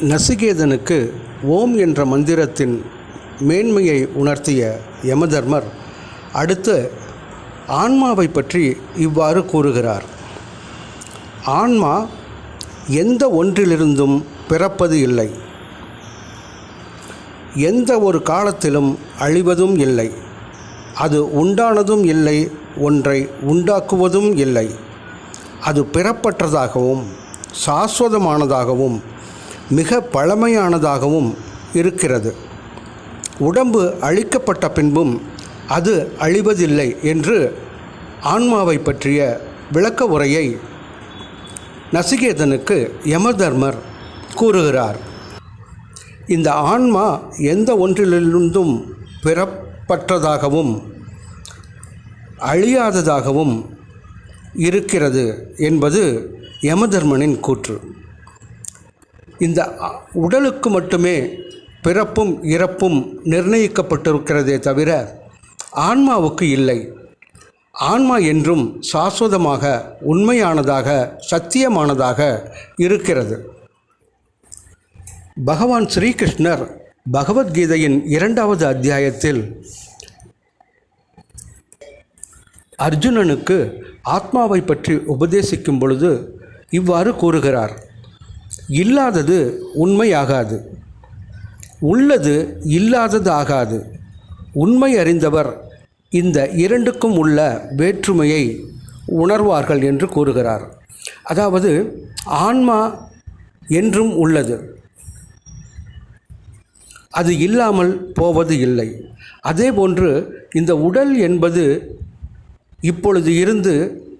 நசிகேதனுக்கு ஓம் என்ற மந்திரத்தின் மேன்மையை உணர்த்திய யமதர்மர் அடுத்து ஆன்மாவை பற்றி இவ்வாறு கூறுகிறார். ஆன்மா எந்த ஒன்றிலிருந்தும் பிறப்பது இல்லை. எந்த ஒரு காலத்திலும் அழிவதும் இல்லை. அது உண்டானதும் இல்லை ஒன்றை உண்டாக்குவதும் இல்லை. அது பிறப்பற்றதாகவும் சாஸ்வதமானதாகவும் மிக பழமையானதாகவும் இருக்கிறது. உடம்பு அழிக்கப்பட்ட பின்பும் அது அழிவதில்லை என்று ஆன்மாவை பற்றிய விளக்க உரையை நசிகேதனுக்கு யமதர்மர் கூறுகிறார். இந்த ஆன்மா எந்த ஒன்றிலிருந்தும் பிறப்பற்றதாகவும் அழியாததாகவும் இருக்கிறது என்பது யமதர்மனின் கூற்று. இந்த உடலுக்கு மட்டுமே பிறப்பும் இறப்பும் நிர்ணயிக்கப்பட்டிருக்கிறதே தவிர ஆன்மாவுக்கு இல்லை. ஆன்மா என்றும் சாஸ்வதமாக உண்மையானதாக சத்தியமானதாக இருக்கிறது. பகவான் ஸ்ரீகிருஷ்ணர் பகவத்கீதையின் இரண்டாவது அத்தியாயத்தில் அர்ஜுனனுக்கு ஆத்மாவை பற்றி உபதேசிக்கும் பொழுது இவ்வாறு கூறுகிறார். இல்லாதது உண்மையாகாது. உள்ளது இல்லாதது ஆகாது உண்மை அறிந்தவர் இந்த இரண்டுக்கும் உள்ள வேற்றுமையை உணர்வார்கள் என்று கூறுகிறார். அதாவது ஆன்மா என்றும் உள்ளது. அது இல்லாமல் போவது இல்லை. அதேபோன்று இந்த உடல் என்பது இப்பொழுது இருந்து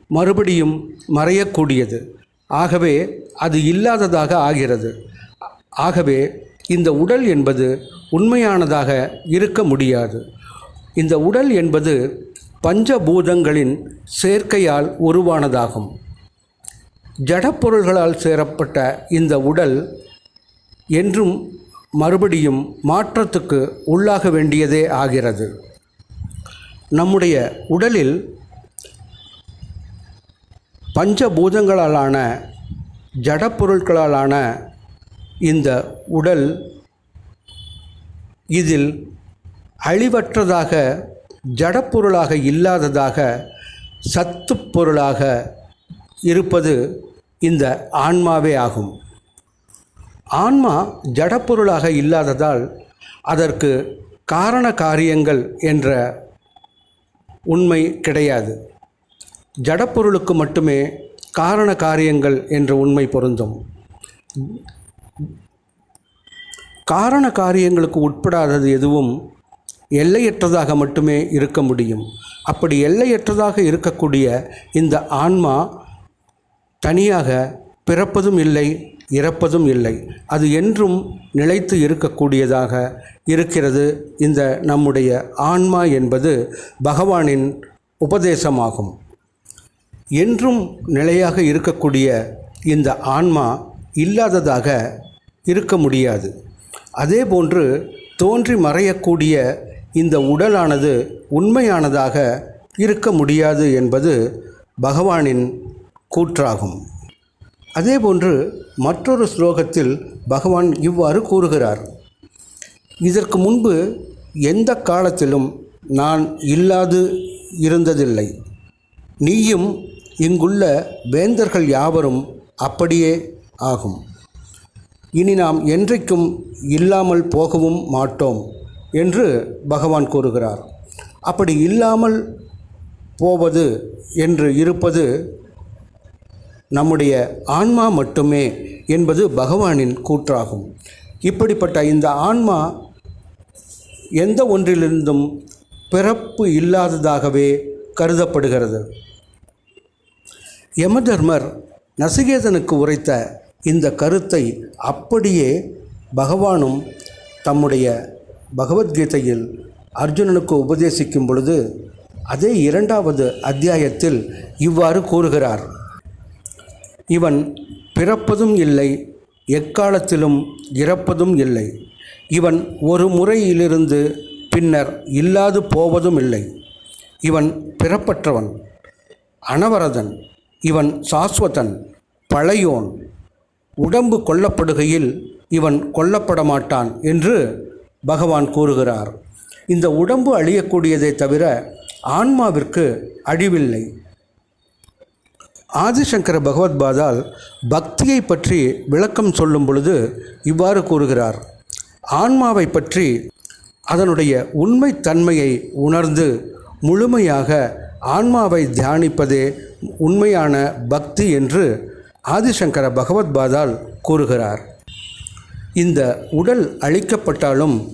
மறுபடியும் மறையக்கூடியது. ஆகவே அது இல்லாததாக ஆகிறது. ஆகவே இந்த உடல் என்பது உண்மையானதாக இருக்க முடியாது. இந்த உடல் என்பது பஞ்சபூதங்களின் சேர்க்கையால் உருவானதாகும். ஜடப்பொருள்களால் சேரப்பட்ட இந்த உடல் என்றும் மறுபடியும் மாற்றத்துக்கு உள்ளாக வேண்டியதே ஆகிறது. நம்முடைய உடலில் பஞ்சபூதங்களாலான ஜடப்பொருட்களாலான இந்த உடல் இதில் அழிவற்றதாக ஜடப்பொருளாக இல்லாததாக சத்து பொருளாக இருப்பது இந்த ஆன்மாவே ஆகும். ஆன்மா ஜடப்பொருளாக இல்லாததால் அதற்கு காரண காரியங்கள் என்ற உண்மை கிடையாது. ஜடப்பொருளுக்கு மட்டுமே காரண காரியங்கள் என்ற உண்மை பொருந்தும். காரண காரியங்களுக்கு உட்படாதது எதுவும் எல்லையற்றதாக மட்டுமே இருக்க முடியும். அப்படி எல்லையற்றதாக இருக்கக்கூடிய இந்த ஆன்மா தனியாக பிறப்பதும் இல்லை இறப்பதும் இல்லை. அது என்றும் நிலைத்து இருக்கக்கூடியதாக இருக்கிறது இந்த நம்முடைய ஆன்மா என்பது பகவானின் உபதேசமாகும். என்றும் நிலையாக இருக்கக்கூடிய இந்த ஆன்மா இல்லாததாக இருக்க முடியாது. அதேபோன்று தோன்றி மறையக்கூடிய இந்த உடலானது உண்மையானதாக இருக்க முடியாது என்பது பகவானின் கூற்றாகும். அதேபோன்று மற்றொரு ஸ்லோகத்தில் பகவான் இவ்வாறு கூறுகிறார். இதற்கு முன்பு எந்த காலத்திலும் நான் இல்லாது இருந்ததில்லை. நீயும் இங்குள்ள வேந்தர்கள் யாவரும் அப்படியே ஆகும். இனி நாம் என்றைக்கும் இல்லாமல் போகவும் மாட்டோம் என்று பகவான் கூறுகிறார். அப்படி இல்லாமல் போவது என்று இருப்பது நம்முடைய ஆன்மா மட்டுமே என்பது பகவானின் கூற்றாகும். இப்படிப்பட்ட இந்த ஆன்மா எந்த ஒன்றிலிருந்தும் பிறப்பு இல்லாததாகவே கருதப்படுகிறது. யமதர்மர் நசிகேதனுக்கு உரைத்த இந்த கருத்தை அப்படியே பகவானும் தம்முடைய பகவத்கீதையில் அர்ஜுனனுக்கு உபதேசிக்கும் பொழுது அதே இரண்டாவது அத்தியாயத்தில் இவ்வாறு கூறுகிறார். இவன் பிறப்பதும் இல்லை எக்காலத்திலும் இறப்பதும் இல்லை. இவன் ஒரு முறையிலிருந்து பின்னர் இல்லாது போவதும் இல்லை. இவன் பிறப்பற்றவன் அனவரதன் இவன் சாஸ்வதன் பழையோன். உடம்பு கொல்லப்படுகையில் இவன் கொல்லப்பட மாட்டான் என்று பகவான் கூறுகிறார். இந்த உடம்பு அழியக்கூடியதை தவிர ஆன்மாவிற்கு அழிவில்லை. ஆதிசங்கர பகவத்பாதால் பக்தியை பற்றி விளக்கம் சொல்லும் பொழுது இவ்வாறு கூறுகிறார். ஆன்மாவை பற்றி அதனுடைய உண்மைத்தன்மையை உணர்ந்து முழுமையாக ஆன்மாவை தியானிப்பதே உண்மையான பக்தி என்று ஆதிசங்கர பகவத்பாதால் கூறுகிறார். இந்த உடல் அழிக்கப்பட்டாலும்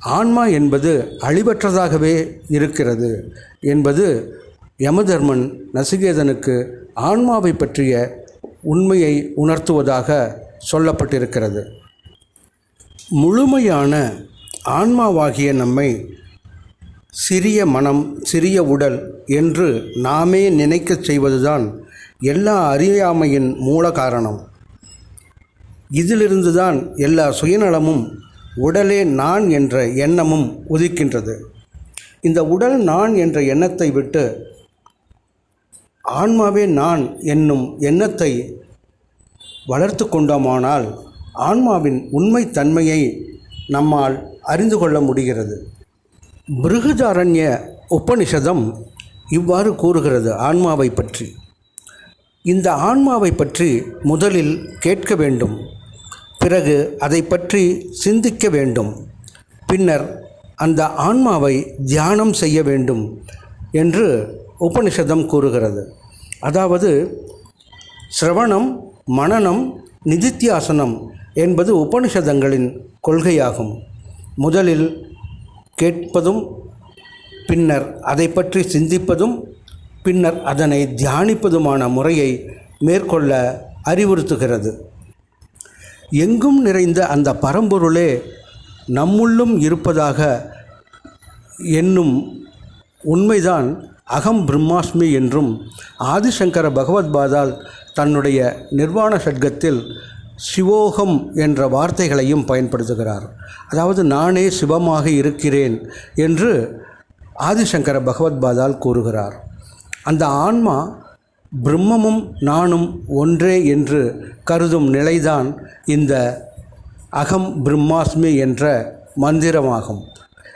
ஆன்மா என்பது அழிவற்றதாகவே இருக்கிறது என்பது யமதர்மன் நசிகேதனுக்கு ஆன்மாவை பற்றிய உண்மையை உணர்த்துவதாக சொல்லப்பட்டிருக்கிறது. முழுமையான ஆன்மாவாகிய நம்மை சிறிய மனம் சிறிய உடல் என்று நாமே நினைக்கச் செய்வதுதான் எல்லா அறியாமையின் மூல காரணம். இதிலிருந்துதான் எல்லா சுயநலமும் உடலே நான் என்ற எண்ணமும் உதிக்கின்றது. இந்த உடல் நான் என்ற எண்ணத்தை விட்டு ஆன்மாவே நான் என்னும் எண்ணத்தை வளர்த்து கொண்டோமானால் ஆன்மாவின் உண்மை தன்மையை நம்மால் அறிந்து கொள்ள முடிகிறது. மிருகதாரண்ய உபனிஷதம் இவ்வாறு கூறுகிறது ஆன்மாவை பற்றி. இந்த ஆன்மாவை பற்றி முதலில் கேட்க வேண்டும். பிறகு அதை பற்றி சிந்திக்க வேண்டும். பின்னர் அந்த ஆன்மாவை தியானம் செய்ய வேண்டும் என்று உபனிஷதம் கூறுகிறது. அதாவது சிரவணம் மனனம் நிதித்தியாசனம் என்பது உபனிஷதங்களின் கொள்கையாகும். முதலில் கேட்பதும் பின்னர் அதை பற்றி சிந்திப்பதும் பின்னர் அதனை தியானிப்பதுமான முறையை மேற்கொள்ள அறிவுறுத்துகிறது. எங்கும் நிறைந்த அந்த பரம்பொருளே நம்முள்ளும் இருப்பதாக என்னும் உண்மைதான் அகம் பிரம்மாஸ்மி என்றும் ஆதிசங்கர பகவத்பாதால் தன்னுடைய நிர்வாண ஷட்கத்தில் சிவோகம் என்ற வார்த்தைகளையும் பயன்படுத்துகிறார். அதாவது நானே சிவமாக இருக்கிறேன் என்று ஆதிசங்கர பகவத்பாதால் கூறுகிறார். அந்த ஆன்மா பிரம்மமும் நானும் ஒன்றே என்று கருதும் நிலைதான் இந்த அகம் பிரம்மாஸ்மி என்ற மந்திரமாகும்.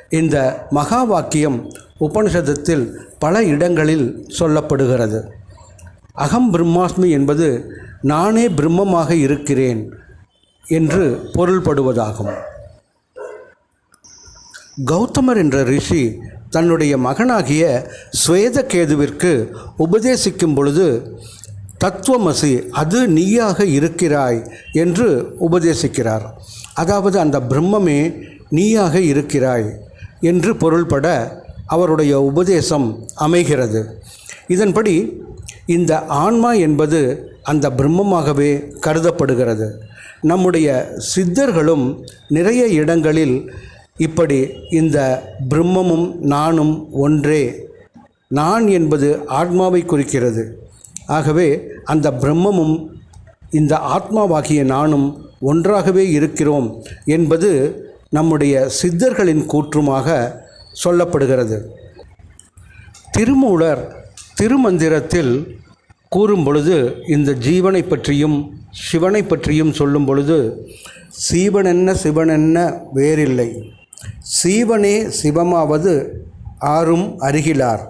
இந்த மகா வாக்கியம் உபனிஷதத்தில் பல இடங்களில் சொல்லப்படுகிறது. அகம் பிரம்மாஸ்மி என்பது நானே பிரம்மமாக இருக்கிறேன் என்று பொருள்படுவதாகும். கௌதமர் என்ற ரிஷி தன்னுடைய மகனாகிய ஸ்வேதகேதுவிற்கு உபதேசிக்கும் பொழுது தத்துவமசி அது நீயாக இருக்கிறாய் என்று உபதேசிக்கிறார். அதாவது அந்த பிரம்மமே நீயாக இருக்கிறாய் என்று பொருள்பட அவருடைய உபதேசம் அமைகிறது. இதன்படி இந்த ஆன்மா என்பது அந்த பிரம்மமாகவே கருதப்படுகிறது. நம்முடைய சித்தர்களும் நிறைய இடங்களில் இப்படி இந்த பிரம்மமும் நானும் ஒன்றே. நான் என்பது ஆத்மாவை குறிக்கிறது. ஆகவே அந்த பிரம்மமும் இந்த ஆத்மாவாகிய நானும் ஒன்றாகவே இருக்கிறோம் என்பது நம்முடைய சித்தர்களின் கூற்றுமாக சொல்லப்படுகிறது. திருமூலர் திருமந்திரத்தில் கூறும் பொழுது இந்த ஜீவனை பற்றியும் சிவனை பற்றியும் சொல்லும் பொழுது சீவனென்ன சிவனென்ன வேறில்லை. சீவனே சிவமாவது ஆறும் அருகிலார்.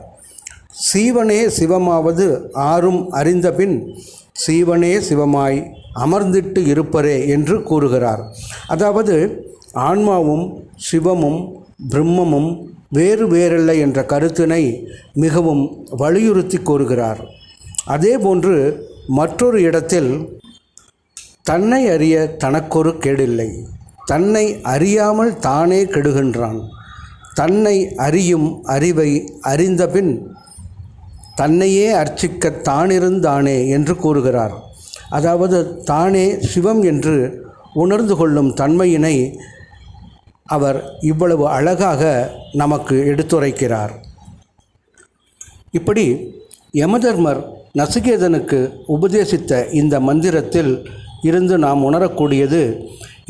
சீவனே சிவமாவது ஆறும் அறிந்தபின் சீவனே சிவமாய் அமர்ந்திட்டு இருப்பரே என்று கூறுகிறார். அதாவது ஆன்மாவும் சிவமும் பிரம்மமும் வேறு வேறல்ல என்ற கருத்தினை மிகவும் வலியுறுத்தி கூறுகிறார். அதேபோன்று மற்றொரு இடத்தில் தன்னை அறிய தனக்கொரு கேடில்லை. தன்னை அறியாமல் தானே கெடுகின்றான். தன்னை அறியும் அறிவை அறிந்தபின் தன்னையே அர்ச்சிக்க தானிருந்தானே என்று கூறுகிறார். அதாவது தானே சிவம் என்று உணர்ந்து கொள்ளும் தன்மையினை அவர் இவ்வளவு அழகாக நமக்கு எடுத்துரைக்கிறார். இப்படி யமதர்மர் நசிகேதனுக்கு உபதேசித்த இந்த மந்திரத்தில் இருந்து நாம் உணரக்கூடியது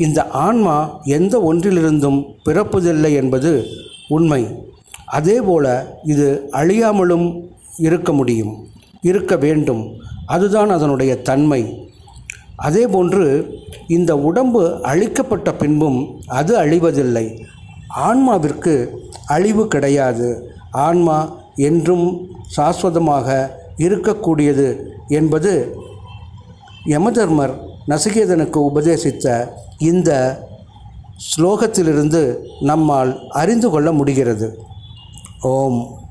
இந்த ஆன்மா எந்த ஒன்றிலிருந்தும் பிறப்பதில்லை என்பது உண்மை. அதேபோல இது அழியாமலும் இருக்க முடியும் இருக்க வேண்டும். அதுதான் அதனுடைய தன்மை. அதே போன்று இந்த உடம்பு அழிக்கப்பட்ட பின்பும் அது அழிவதில்லை. ஆன்மாவிற்கு அழிவு கிடையாது. ஆன்மா என்றும் சாஸ்வதமாக இருக்கக்கூடியது என்பது யமதர்மர் நசிகேதனுக்கு உபதேசித்த இந்த ஸ்லோகத்திலிருந்து நம்மால் அறிந்து கொள்ள முடிகிறது. ஓம்.